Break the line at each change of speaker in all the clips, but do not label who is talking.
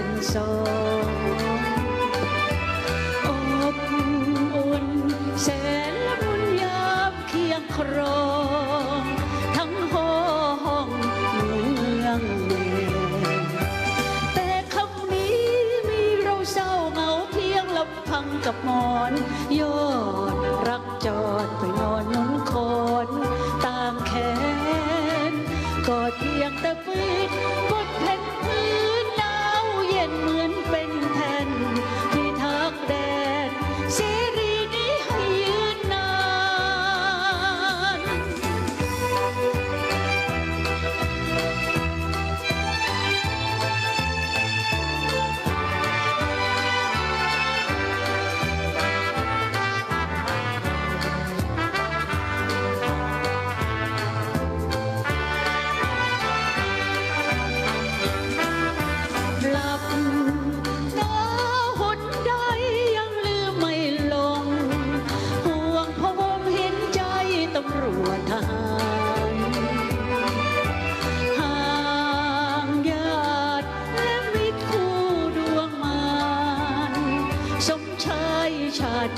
็นสองอบอุ่นแสนละมุนยามเคียงครอง ทั้งห้องเมืองแต่คำนี้มีเราเศร้าเหงาเพียงลำพังกับหมอนยอดรักจอดไปนอนนุ่นคนตามแขนกอดเพียงแต่ปิด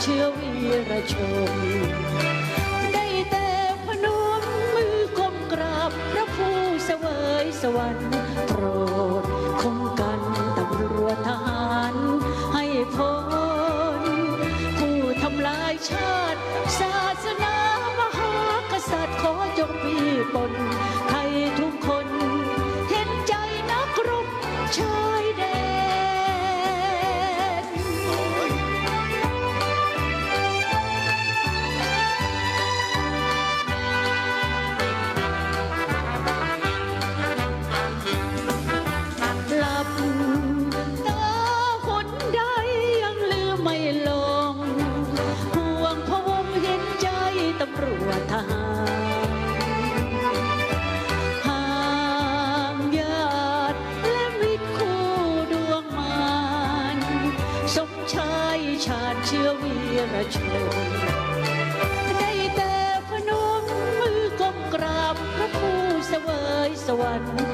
เชื้อวีรชน ได้แต่พนมมือก้มกราบพระผู้เสวยสวรรค์โปรดคุ้มกันตำรวจทหารให้พ้นผู้ทำลายชาติ ศาสนามหากษัตริย์ขอจงมีปนไทยทุกคน เห็นใจนักรบชา ห่วงพวงเห็นใจตำรวจทหารห่างญาติและมิตรคู่ดวงมารสมชายชาติเชื้อวีรชนได้แต่พนมมือก้มกราบพระผู้เสวยสวรรค์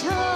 ชอ